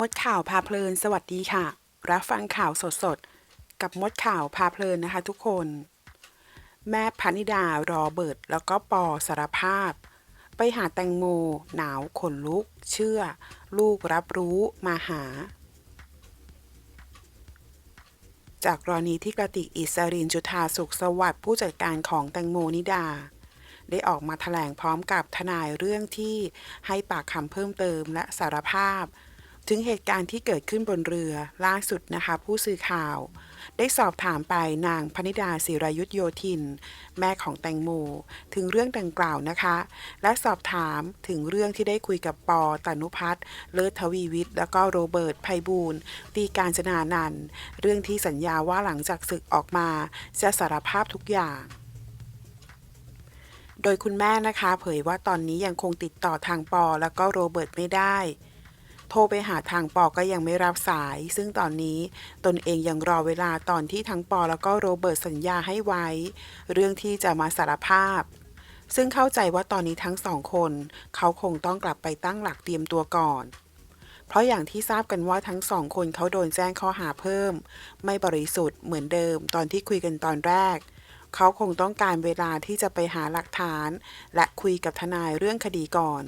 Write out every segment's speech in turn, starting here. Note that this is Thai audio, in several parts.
มดข่าวพาเพลิน สวัสดีค่ะ รับฟังข่าวสดๆ กับมดข่าวพาเพลินนะคะทุกคน แม่พนิดารอเบิร์ตแล้วก็ปอสารภาพ ไปหาแตงโม หนาวขนลุก เชื่อ ลูกรับรู้มาหา จากกรณีที่กระติกอิสรินจุธาสุขสวัสดิ์ผู้จัดการของแตงโมนิดาได้ออกมาแถลงพร้อมกับทนายเรื่องที่ให้ปากคำเพิ่มเติมและสารภาพ ถึงเหตุการณ์ที่เกิดขึ้นบนเรือล่าสุดนะคะ ผู้สื่อข่าว ได้สอบถามไปนางพนิดาศิรายุทธโยธิน แม่ของแตงโมถึงเรื่องดังกล่าวนะคะ และสอบถามถึงเรื่องที่ได้คุยกับปอตนุพัฒน์เลิศทวีวิทย์แล้วก็โรเบิร์ตไพบูลตีการจนานันเรื่องที่สัญญาว่าหลังจากศึกออกมา จะสารภาพทุกอย่างโดยคุณแม่นะคะ เผยว่าตอนนี้ยังคงติดต่อทางปอ แล้วก็โรเบิร์ตไม่ได้ ทรไปหาทางปอก็ยังไม่รับสาย ซึ่งตอนนี้ตนเองยังรอเวลาตอนที่ทั้งปอแล้วก็โรเบิร์ตสัญญาให้ไว้ เรื่องที่จะมาสารภาพ ซึ่งเข้าใจว่าตอนนี้ทั้งสองคน เขาคงต้องกลับไปตั้งหลักเตรียมตัวก่อน เพราะอย่างที่ทราบกันว่าทั้งสองคนเขาโดนแจ้งข้อหาเพิ่ม ไม่บริสุทธิ์เหมือนเดิมตอนที่คุยกันตอนแรก เขาคงต้องการเวลาที่จะไปหาหลักฐาน และคุยกับทนายเรื่องคดีก่อน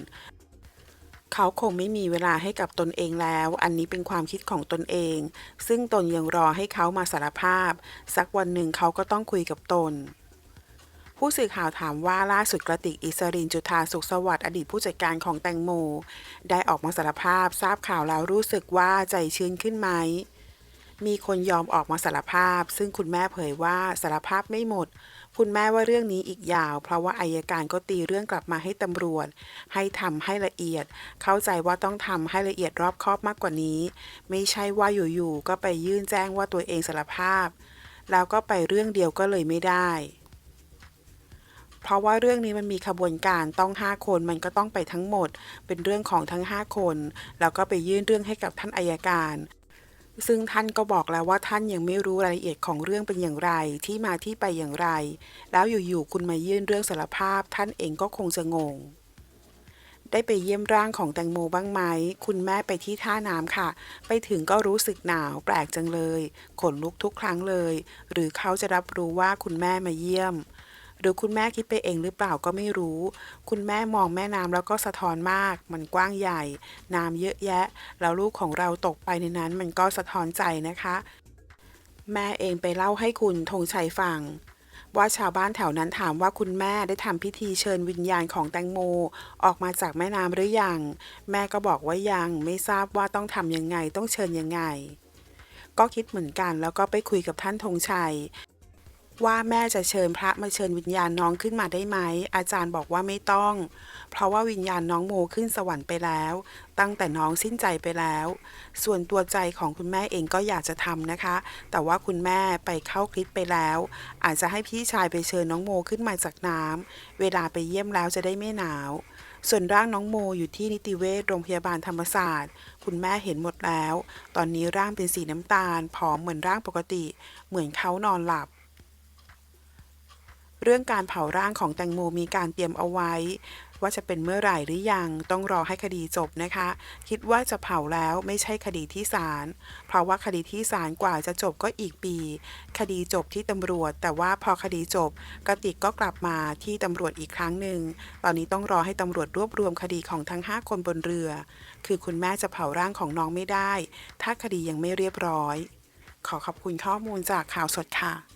เขาคงไม่มีเวลาให้กับตนเองแล้ว อันนี้เป็นความคิดของตนเอง ซึ่งตนยังรอให้เขามาสารภาพ สักวันหนึ่งเขาก็ต้องคุยกับตน ผู้สื่อข่าวถามว่าล่าสุดกระติกอิสรินจุธาสุขสวัสดิ์อดีตผู้จัดการของแตงโม ได้ออกมาสารภาพทราบข่าวแล้วรู้สึกว่าใจชื้นขึ้นไหม มีคนยอมออกมาสารภาพ ซึ่งคุณแม่เผยว่าสารภาพไม่หมด คุณแม่ว่าเรื่องนี้อีกยาว เพราะว่าอายการก็ตีเรื่องกลับมาให้ตำรวจ ให้ทำให้ละเอียด เข้าใจว่าต้องทำให้ละเอียดรอบคอบมากกว่านี้ ไม่ใช่ว่าอยู่ๆก็ไปยื่นแจ้งว่าตัวเองสารภาพ แล้วก็ไปเรื่องเดียวก็เลยไม่ได้เพราะว่าเรื่องนี้มันมีขบวนการต้อง 5 คนมันก็ต้องไปทั้งหมด เป็นเรื่องของทั้ง 5 คน แล้วก็ไปยื่นเรื่องให้กับท่านอายการ ซึ่งท่านก็บอกแล้วว่าท่านยังไม่รู้รายละเอียดของเรื่องเป็นอย่างไรที่มาที่ไปอย่างไร แล้วอยู่ๆคุณมายื่นเรื่องสารภาพ ท่านเองก็คงจะงง ได้ไปเยี่ยมร่างของแตงโมบ้างไหม คุณแม่ไปที่ท่าน้ำค่ะ ไปถึงก็รู้สึกหนาวแปลกจังเลย ขนลุกทุกครั้งเลย หรือเขาจะรับรู้ว่าคุณแม่มาเยี่ยม รือคุณแม่คิดไปเองหรือเปล่าก็ไม่รู้ คุณแม่มองแม่น้ำแล้วก็สะท้อนมาก มันกว้างใหญ่ น้ำเยอะแยะ แล้วลูกของเราตกไปในนั้น มันก็สะท้อนใจนะคะ แม่เองไปเล่าให้คุณธงชัยฟังว่าชาวบ้านแถวนั้นถามว่าคุณแม่ได้ทำพิธีเชิญวิญญาณของแตงโม ออกมาจากแม่น้ำหรือยัง แม่ก็บอกว่ายังไม่ทราบว่าต้องทำยังไงต้องเชิญยังไง ก็คิดเหมือนกันแล้วก็ไปคุยกับท่านธงชัย ว่าแม่จะเชิญพระมาเชิญวิญญาณน้องขึ้นมาได้ไหม อาจารย์บอกว่าไม่ต้อง เพราะว่าวิญญาณน้องโมขึ้นสวรรค์ไปแล้ว ตั้งแต่น้องสิ้นใจไปแล้ว ส่วนตัวใจของคุณแม่เองก็อยากจะทำนะคะ แต่ว่าคุณแม่ไปเข้าคลิปไปแล้ว อาจจะให้พี่ชายไปเชิญน้องโมขึ้นมาจากน้ำเวลาไปเยี่ยมแล้วจะได้ไม่หนาวส่วนร่างน้องโมอยู่ที่นิติเวชโรงพยาบาลธรรมศาสตร์ คุณแม่เห็นหมดแล้ว ตอนนี้ร่างเป็นสีน้ำตาลผอมเหมือนร่างปกติ เหมือนเขานอนหลับ เรื่องการเผาร่างของแตงโมมีการเตรียมเอาไว้ ว่าจะเป็นเมื่อไหร่หรือยังต้องรอให้คดีจบนะคะ คิดว่าจะเผาแล้วไม่ใช่คดีที่ศาลเพราะว่าคดีที่ศาลกว่าจะจบก็อีกปี คดีจบที่ตำรวจ แต่ว่าพอคดีจบกติกก็กลับมาที่ตำรวจอีกครั้งหนึ่งตอนนี้ต้องรอให้ตำรวจรวบรวมคดีของทั้ง 5 คนบนเรือ คือคุณแม่จะเผาร่างของน้องไม่ได้ ถ้าคดียังไม่เรียบร้อย ขอขอบคุณข้อมูลจากข่าวสดค่ะ